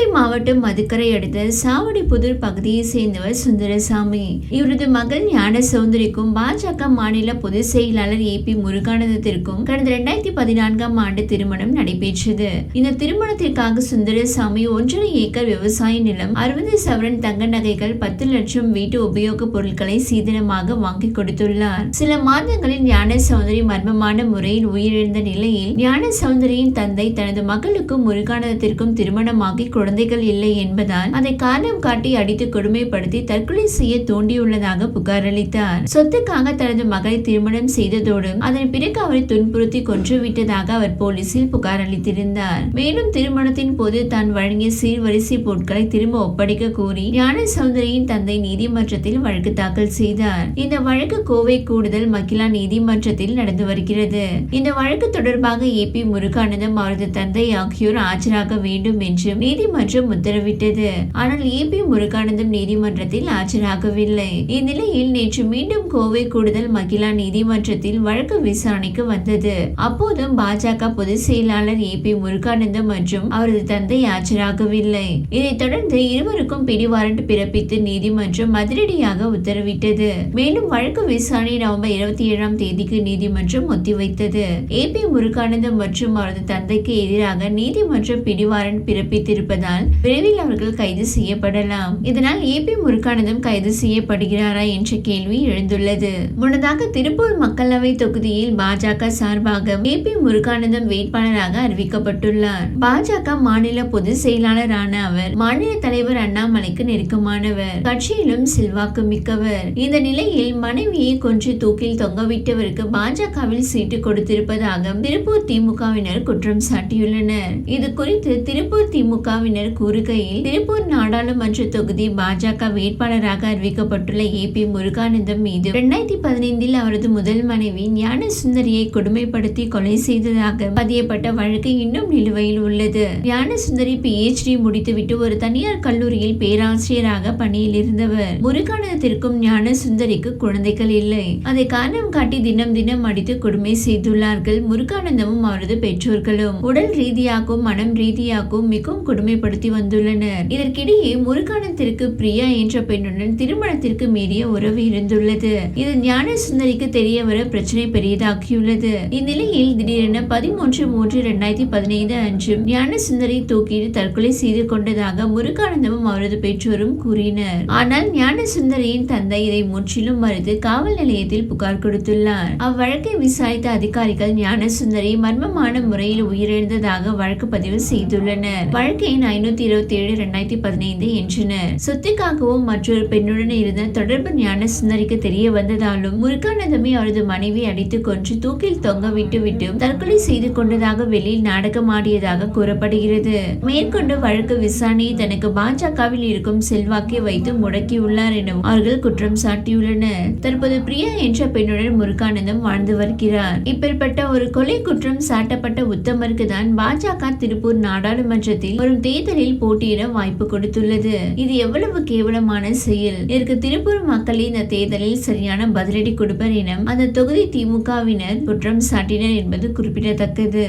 கோவை மாவட்டம் மதுக்கரை அடுத்த சாவடிப்புதூர் பகுதியை சேர்ந்தவர் சுந்தரசாமி. இவரது மகள் ஞான சௌந்தரிக்கும் பாஜக மாநில பொதுச் செயலாளர் ஏ பி முருகானந்தத்திற்கும் கடந்த இரண்டாயிரத்தி பதினான்காம் ஆண்டு திருமணம் நடைபெற்றது. இந்த திருமணத்திற்காக சுந்தரசாமி ஒன்றரை ஏக்கர் விவசாய நிலம் அறுபது சவரன் தங்க நகைகள் பத்து லட்சம் வீட்டு உபயோகப் பொருட்களை சீதனமாக வாங்கி கொடுத்துள்ளார். சில மாதங்களில் ஞான சௌந்தரி மர்மமான முறையில் உயிரிழந்த நிலையில் ஞான சௌந்தரியின் தந்தை தனது மகளுக்கும் முருகானந்தத்திற்கும் திருமணமாகி குழந்தைகள் இல்லை என்பதால் அதை காரணம் காட்டி அடித்து கொடுமைப்படுத்தி தற்கொலை செய்ய தூண்டியுள்ளதாக புகார் அளித்தார். சொத்துக்காக தனது மகளை திருமணம் செய்ததோடு அதன் பிறகு அவரை துன்புறுத்தி கொன்றுவிட்டதாக அவர் போலீசில் புகார் அளித்திருந்தார். மேலும் திருமணத்தின் போது தான் வழங்கிய சீர்வரிசை பொருட்களை திரும்ப ஒப்படைக்க கோரி ஞான சௌந்தரியின் தந்தை நீதிமன்றத்தில் வழக்கு தாக்கல் செய்தார். இந்த வழக்கு கோவை கூடுதல் மகிழா நீதிமன்றத்தில் நடந்து வருகிறது. இந்த வழக்கு தொடர்பாக ஏ பி முருகானந்தம் அவரது தந்தை ஆகியோர் ஆஜராக வேண்டும் என்று நீதிமன்றம் உத்தரவிட்டது. ஆனால் ஏ பி முருகானந்தம் நீதிமன்றத்தில் ஆஜராகவில்லை. இந்நிலையில் நேற்று மீண்டும் கோவை கூடுதல் மகிழா நீதிமன்றத்தில் வழக்கு விசாரணைக்கு வந்தது. அப்போதும் பாஜக பொதுச் செயலாளர் ஏ பி முருகானந்தம் மற்றும் அவரது தந்தை ஆஜராகவில்லை. இதைத் தொடர்ந்து இருவருக்கும் பிடிவாரண்ட் பிறப்பித்து நீதிமன்றம் அதிரடியாக உத்தரவிட்டது. மேலும் வழக்கு விசாரணை நவம்பர் இருபத்தி ஏழாம் தேதிக்கு நீதிமன்றம் ஒத்திவைத்தது. ஏ பி முருகானந்தம் மற்றும் அவரது தந்தைக்கு எதிராக நீதிமன்றம் பிடிவாரண்ட் என்பதால் விரைவில் அவர்கள் கைது செய்யப்படலாம். இதனால் ஏ பி முருகானந்தம் கைது செய்யப்படுகிறாரா என்ற கேள்வி எழுந்துள்ளது. முன்னதாக திருப்பூர் மக்களவை தொகுதியில் பாஜக சார்பாக ஏ பி முருகானந்தம் வேட்பாளராக அறிவிக்கப்பட்டுள்ளார். பாஜக மாநில பொதுச் செயலாளரான அவர் மாநில தலைவர் அண்ணாமலைக்கு நெருக்கமானவர் கட்சியிலும் செல்வாக்கு மிக்கவர். இந்த நிலையில் மனைவியை கொன்று தூக்கில் தொங்கவிட்டவருக்கு பாஜகவில் சீட்டு கொடுத்திருப்பதாக திருப்பூர் திமுகவினர் குற்றம் சாட்டியுள்ளனர். இது குறித்து திருப்பூர் திமுகவினர் கூறுகையில் திருப்பூர் நாடாளுமன்ற தொகுதி பாஜக வேட்பாளராக அறிவிக்கப்பட்டுள்ள ஏ பி முருகானந்தம் மீது இரண்டாயிரத்தி பதினைந்தில் அவரது முதல் மனைவி ஞான சுந்தரியை கொடுமைப்படுத்தி கொலை செய்ததாக பதியப்பட்ட வழக்கு இன்னும் நிலுவையில் உள்ளது. ஞான சுந்தரி பிஹெச்டி முடித்துவிட்டு ஒரு தனியார் கல்லூரியில் பேராசிரியராக பணியில் இருந்தவர் முருகானந்தத்திற்கும் ஞான சுந்தரிக்கு குழந்தைகள் இல்லை. அதை காரணம் காட்டி தினம் தினம் அடித்து கொடுமை செய்துள்ளார்கள் முருகானந்தமும் அவரது பெற்றோர்களும். உடல் ரீதியாகவும் மனம் ரீதியாகவும் மிகவும் கொடுமை கொடுமைப்படுத்தி வந்துள்ளனர். இதற்கிடையே முருகானந்திற்கு பிரியா என்ற பெண்ணுடன் திருமணத்திற்கு மீறிய உறவு இருந்துள்ளது. இது ஞான சுந்தரிக்கு தெரிய வர பிரச்சனை பெரியதாகியுள்ளது இந்நிலையில் திடீரென பதிமூன்று மூன்று இரண்டாயிரத்தி பதினைந்து அன்று ஞான சுந்தரி தூக்கிட்டு தற்கொலை செய்து கொண்டதாக முருகானந்தமும் அவரது பெற்றோரும் கூறினர். ஆனால் ஞான சுந்தரியின் தந்தை இதை முற்றிலும் மறுத்து காவல் நிலையத்தில் புகார் கொடுத்துள்ளார். அவ்வழக்கை விசாரித்த அதிகாரிகள் ஞான சுந்தரி மர்மமான முறையில் உயிரிழந்ததாக வழக்கு பதிவு செய்துள்ளனர். வழக்கையின் ஐநூத்தி இருபத்தி ஏழு ரெண்டாயிரத்தி பதினைந்து என்றனர் சொத்துக்காகவும் மற்றொரு பெண்ணுடன் இருந்த தொடர்பு ஞான சுந்தரிக்கு தெரிய வந்ததாலும் முருகானந்தமே அவரது மனைவி அடித்து கொன்று தூக்கில் தொங்க விட்டு விட்டு தற்கொலை செய்து கொண்டதாக வெளியில் நாடகமாடியதாக கூறப்படுகிறது. மேற்கொண்டு வழக்கு விசாரணையை தனக்கு பாஜகவில் இருக்கும் செல்வாக்கை வைத்து முடக்கியுள்ளார் எனவும் அவர்கள் குற்றம் சாட்டியுள்ளனர். தற்போது பிரியா என்ற பெண்ணுடன் முருகானந்தம் வாழ்ந்து வருகிறார். இப்பேற்பட்ட ஒரு கொலை குற்றம் சாட்டப்பட்ட உத்தமருக்கு தான் பாஜக திருப்பூர் நாடாளுமன்றத்தில் வரும் தேர்தலில் போட்டியிட வாய்ப்பு கொடுத்துள்ளது. இது எவ்வளவு கேவலமான செயல்? இதற்கு திருப்பூர் மக்கள் இந்த தேர்தலில் சரியான பதிலடி கொடுப்பர் என அந்த தொகுதி திமுகவினர் குற்றம் சாட்டினர் என்பது குறிப்பிடத்தக்கது.